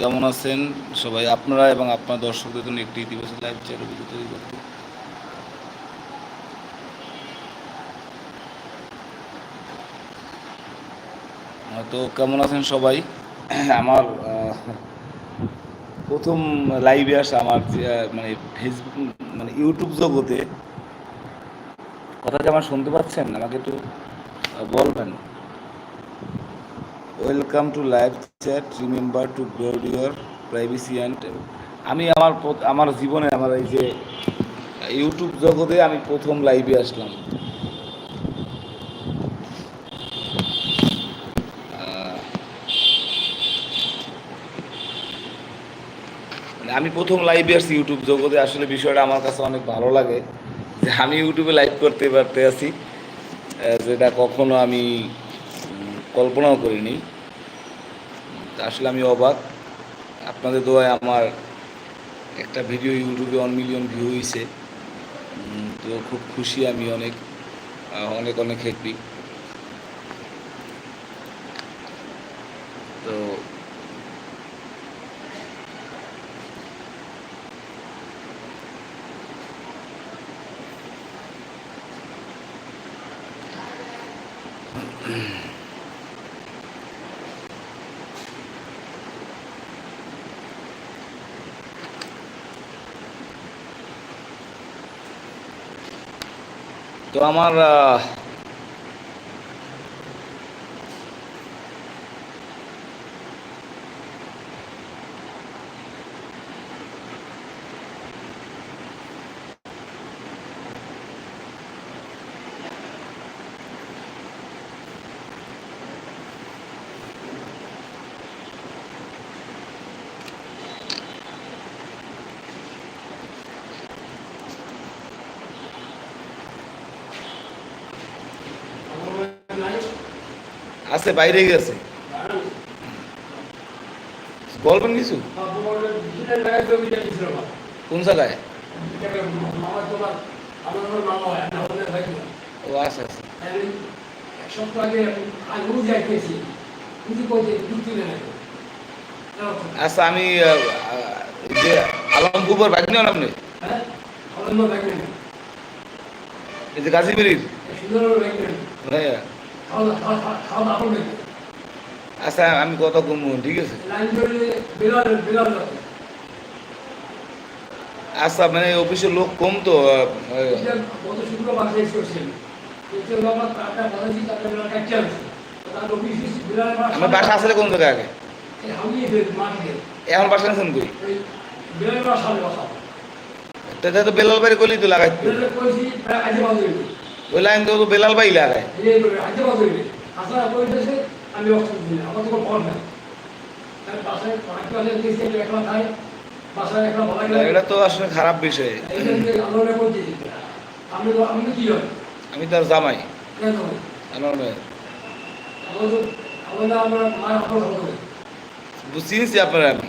কেমন আছেন? সবাই আপনারা এবং আপনার দর্শকদের জন্য একটি ইতিবাচক লাইভ চ্যাট অভিযোগ তৈরি করতে তো কেমন আছেন সবাই? আমার প্রথম লাইভে আসা আমার মানে ফেসবুক মানে ইউটিউব জগতে, কথা কি আমার শুনতে পাচ্ছেন? আমাকে একটু বলবেন। Welcome to live chat remember to guard your privacy and আমি আমার আমার জীবনে আমার এই যে ইউটিউব জগতে আমি প্রথম লাইভে আসলাম। মানে আমি প্রথম লাইভে আসছি ইউটিউব জগতে, আসলে বিষয়টা আমার কাছে অনেক ভালো লাগে যে আমি ইউটিউবে লাইভ করতে পারতে আছি যেটা কখনো আমি কল্পনাও করিনি। আসলে আমি অবাক। আপনাদের দোয়ায় আমার একটা ভিডিও ইউটিউবে ওয়ান মিলিয়ন ভিউ হয়েছে তো খুব খুশি আমি অনেক অনেক অনেক হ্যাপি তো তো আমার আছে বাইরে গেছে বলবেন কিছু? কোন জায়গায়? ও আচ্ছা আচ্ছা। আচ্ছা আমি যে আলম কুবর বাইক নেন আপনি? এই যে গাজীপুরির? ভাইয়া আচ্ছা আমি কত কমু ঠিক আছে? আচ্ছা মানে অফিসের লোক কম তো আমার বাসা আসলে কোন জায়গায় আগে? এখন বাসা কই? তাতে তো বেলাল বাড়ি কলি তো লাগাই ওই লাইন তো বেলাল বাড়ি লাগায় এটা তো আসলে খারাপ বিষয়। আমি হয়? তার জামাই। বু- চিনছি আপনারা আমি।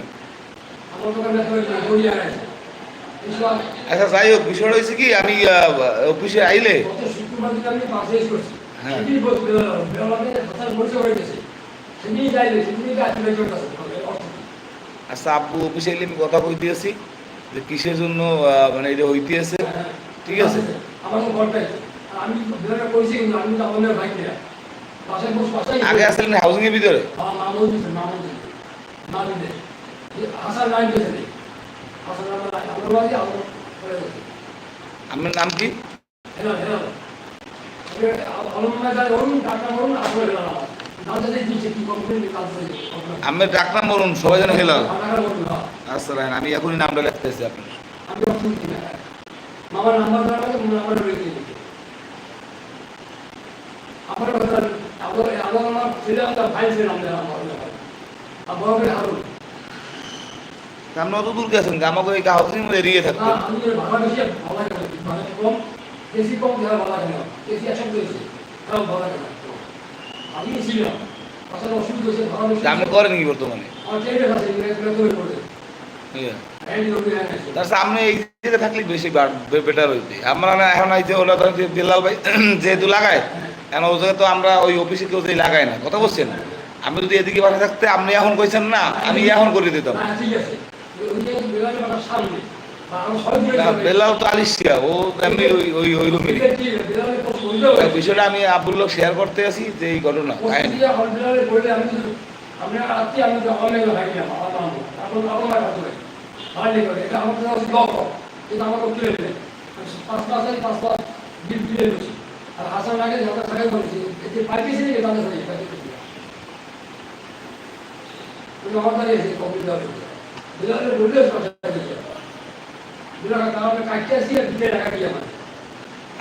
আচ্ছা যাই হোক বিষয়টা হয়েছে কি আমি অফিসে আইলে গত আমি পাশে করছি হ্যাঁ। সেদিন হয়ে গেছে। আচ্ছা আব্বু অফিসে এলে আমি কথা কই দিয়েছি যে কিসের জন্য মানে এটা হইতে আছে। ঠিক আছে? আমার ঘরটাই আমি বেরোটা আমি আমাদের ভাই বাসায় আগে আসলেন হাউজিং এর ভিতরে? না আপনার নাম কি? হেলো হেলো অলমনা যায় অরুণ ডাক্তার অরুণ আসলে গেলাম না যাতে দিচ্ছে কি কোম্পানি কাজ করে আমার ডাক্তার মরুন সবাই যেন হেলাল। আমার বলুন আচ্ছা আমি এখনই নামটা লিখতেছি আপনার। আমি মামার নাম্বার নাম্বার আমার আমার আমার আমার ছেলে আমার ভাই ছিল আমাদের আমার হারুন আপনি অত দূর গেছেন? আমাকে এই হাউজিং এরিয়ে থাকতেন। কেন ভাড়া কম যারা কেন তাও ভাড়া কেন আমি আসলে অসুবিধা হয়েছে আপনি করেন কি বর্তমানে? ইয়ে। হ্যান্ড তার সামনে এই জায়গায় থাকলে বেশি বেটার হইতে আমরা না এখন এই যে যে বেলাল ভাই যেহেতু লাগায় এখন ও তো আমরা ওই অফিসে কেউ যে লাগায় না কথা বলছেন? আমি যদি এদিকে বাসা থাকতে আপনি এখন কইছেন না আমি এখন করে দিতাম। ঠিক আছে। বেলাল তো আলিশিয়া ও এমনি ওই ওই ওই রুমেরই বিষয়টা আমি শেয়ার করতে আছি যে এই ঘটনা কাহিনী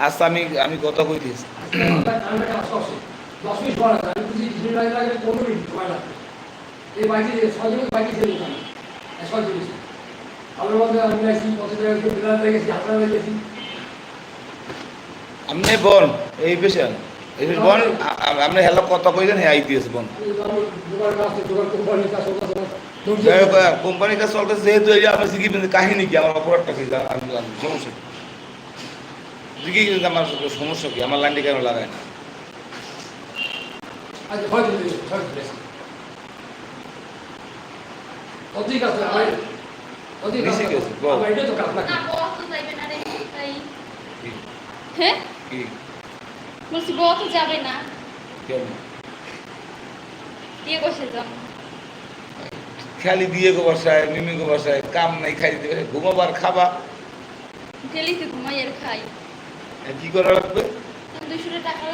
আচ্ছা আমি আমি কথা বিলাল দেখেছি আপনি বোন, এই পেশেন্ট এই বোন আপনি হেলো কথা কইছেন হ্যাঁ বোন দোকান কাছে দোকান কোম্পানির কাছে চলতেছে যেহেতু এই যে আমার জিগি বিন্দু কাহিনী কি? আমার অপরাধটা কি? আমি সমস্যা কি? জিগি কিন্তু আমার সমস্যা কি? আমার লাইনটা কেন লাগায় না? আচ্ছা জিনিস অধিক আছে হ্যাঁ? কি? বলছি বউ তো যাবে না। কেন? দিয়ে বসে যাও। খালি দিয়ে গো বসায় মিমি গো বসায় কাম নাই খাই দিতে ঘুমাবার খাবা। গেলি তো ঘুমাই আর খাই। কি করা লাগবে? টাকা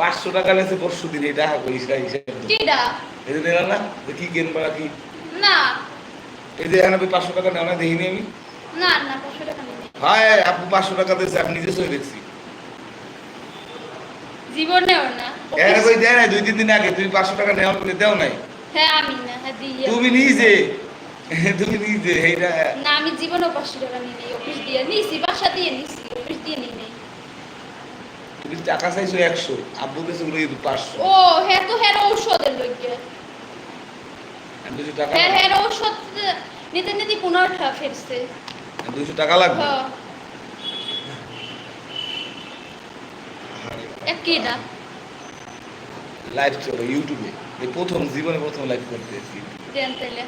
পাঁচশো টাকা নেছে পরশু দিন এটা হিসাব হিসাব কিডা? এই যে না কি গেম পাড়া কি? না। এই যে এখানে পাঁচশো টাকা নেওয়া না দেখিনি আমি। না না পাঁচশো টাকা হ্যাঁ আপু পাঁচশো টাকা দিয়েছে আমি নিজে সই দেখছি। জীবনেও না। এখানে কই দেয় দুই তিন দিন আগে। তুমি পাঁচশো টাকা নেওয়ার পরে দেও নাই? হ্যাঁ আমি না হ্যাঁ দিয়ে তুমি নিজে? তুমি নিজে এইটা। না আমি জীবনেও পাঁচশো টাকা নিই নেই অফিস দিয়ে নিছি বাসা দিয়ে নিছি অফিস দিয়ে নিই নেই। তুমি টাকা চাইছো একশো আব্বু কাছে বলে কিন্তু পাঁচশো। ও হ্যাঁ তো হ্যাঁ ঔষধের লইগে। আমি দুশো টাকা হ্যাঁ হ্যাঁ ঔষধ নিতে নিতে পুনর্টা ফিরছে। দুশো টাকা লাগবে? হ্যাঁ। কিডা লাইভ চলো ইউটিউবে এই প্রথম জীবনে প্রথম লাইভ করতে এসেছি দেন তাইলে।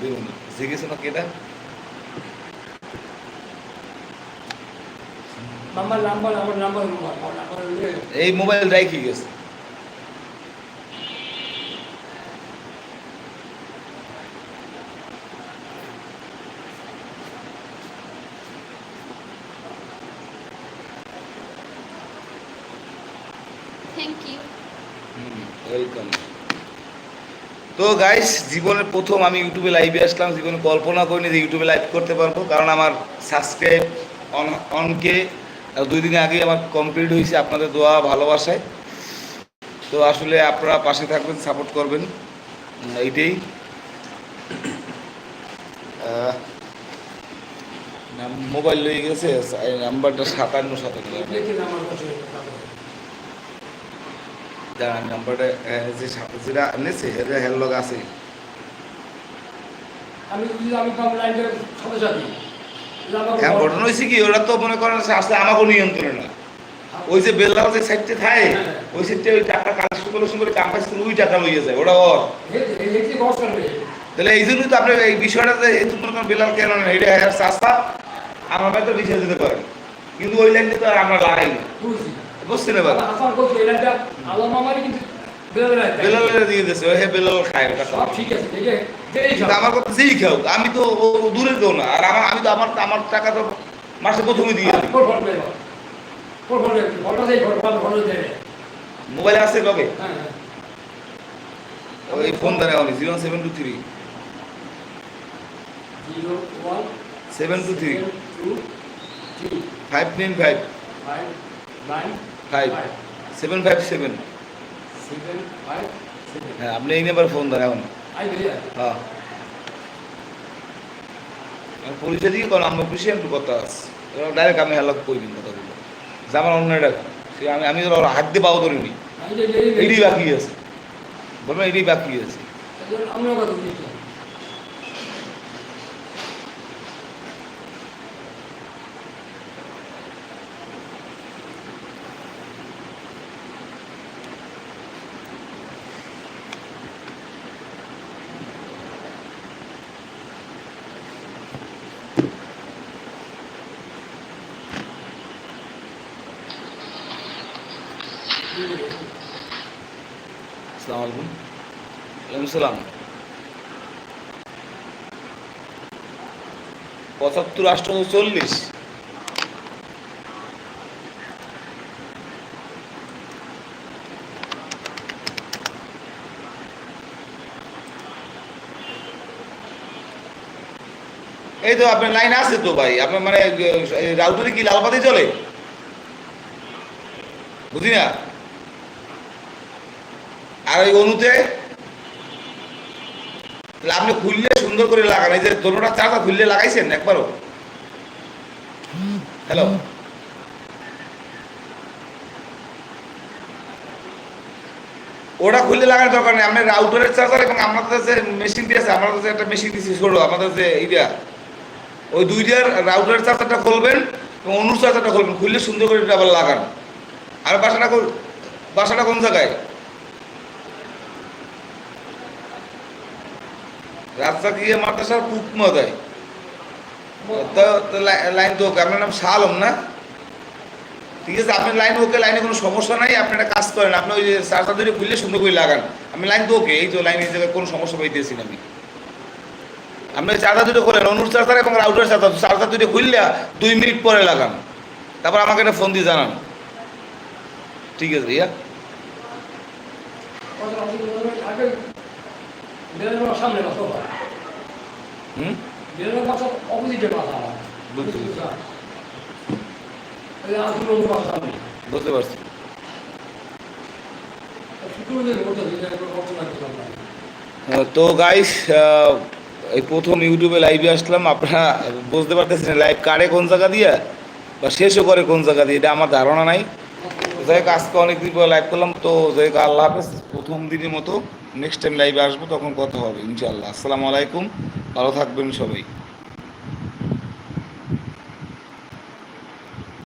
দেখুন শিখেছো না কেটা নাম্বার নাম্বার আমার নাম্বার নাম্বার নাম্বার এই মোবাইল রাইখি গেছে। থ্যাংক ইউ ওয়েলকাম তো গাইস জীবনের প্রথম আমি ইউটিউবে লাইভে আসলাম। জীবনে কল্পনা করিনি যে ইউটিউবে লাইভ করতে পারব কারণ আমার সাবস্ক্রাইব অন অনকে দুই দিন আগে আমার কমপ্লিট হয়েছে আপনাদের দোয়া ভালোবাসায়। তো আসলে আপনারা পাশে থাকবেন সাপোর্ট করবেন। এইটাই। মোবাইল লয়ে গেছে এই নাম্বারটা সাতান্ন সাতান্ন নাম্বারটা যে এনেছে এটা হেল লগ আছে। হ্যাঁ ঘটনা হয়েছে কি ওরা তো মনে করেন আসলে আমাকে নিয়ন্ত্রণে না ওই যে বেললাও যে সাইডটা থাকে ওই সাইডটা ওই টাকা কালেকশন ওই টাকা লইয়ে যায় ওরা ওর তাহলে এই জন্যই তো আপনি এই বিষয়টা যে এই তো মনে করেন বেলাল কেন না এটা চাষা আমার হয়তো বিষয় দিতে পারেন কিন্তু ওই লাইনটা তো আর আমরা লাগাই না বুঝছি না না বেলালের দিয়ে দিয়েছে হ্যাঁ বেলাল খায় ঠিক আছে আমার কথা যেই খাও আমি তো দূরে না। আর আমার আমি তো আমার আমার টাকা তো মাসে প্রথমে দিয়ে মোবাইল আছে কবে? হ্যাঁ হ্যাঁ। ওই ফোন ধরে আমি zero seven two three. Seven two three. Five nine five. Five nine five seven five seven হ্যাঁ আপনি এই নাম্বার ফোন ধরে এখন হ্যাঁ। পরিচয় দিয়ে কারণ আমার খুশি একটু কথা আছে। ডাইরেক্ট আমি হ্যালো কই দিন কথাগুলো। যে আমার অন্য ডাক সে আমি আমি ওর হাত দিয়ে পাও ধরিনি। এটাই বাকি আছে। বলবেন এটাই বাকি আছে। পঁচাত্তর আটশো চল্লিশ এই তো আপনার লাইন আছে তো ভাই। আপনার মানে রাউটারে কি লালপাতি চলে বুঝি না? আর ওই অনুতে আপনি খুললে সুন্দর করে লাগান, এই যে দোনোটা চাকা খুললে লাগাইছেন একবারও। হ্যালো ওটা খুললে লাগানোর দরকার নেই, আপনার রাউটারের চার্জার এবং আমাদের যে মেশিন দিয়ে আছে আমাদের যে একটা মেশিন দিয়েছি ছোটো আমাদের যে এইটা ওই দুইটার রাউটারের চার্জারটা খুলবেন এবং অনুর চার্জারটা খুলবেন, খুললে সুন্দর করে এটা আবার লাগান। আর বাসাটা বাসাটা কোন জায়গায়? গিয়ে মাদ্রাসার পুকমা দেয়। তো তো লাইন তো ওকে আপনার নাম শাহ আলম না? ঠিক আছে আপনার লাইন ওকে লাইনে কোনো সমস্যা নাই, আপনি একটা কাজ করেন, আপনি ওই চার্জার ধরে খুললে সুন্দর করে লাগান। আমি লাইন তো ওকে, এই তো লাইন, এই জায়গায় কোনো সমস্যা পাইতেছি না আমি। আপনি চার্জার দুটো খোলেন, অনুর চার্জার এবং রাউটার চার্জার চার্জার দুটো খুললে দুই মিনিট পরে লাগান। তারপর আমাকে একটা ফোন দিয়ে জানান। ঠিক আছে ভাইয়া কথা আপনি বলবেন, আগে বেরোনোর সামনে না সোফা হুম বেরোনোর পাশে অপোজিটে মাথা আমার বুঝতে পেরেছি। তো গাইস এই প্রথম ইউটিউবে লাইভে আসলাম আপনারা বুঝতে পারতেছেন লাইভ কারে কোন জায়গা দিয়ে? বা শেষও করে কোন জায়গা দিয়ে? এটা আমার ধারণা নাই। যাই হোক আজকে অনেকদিন পরে লাইভ করলাম তো যাই হোক আল্লাহ হাফেজ। প্রথম দিনের মতো নেক্সট টাইম লাইভে আসব, তখন কথা হবে ইনশাল্লাহ আসসালামু আলাইকুম, ভালো থাকবেন সবাই।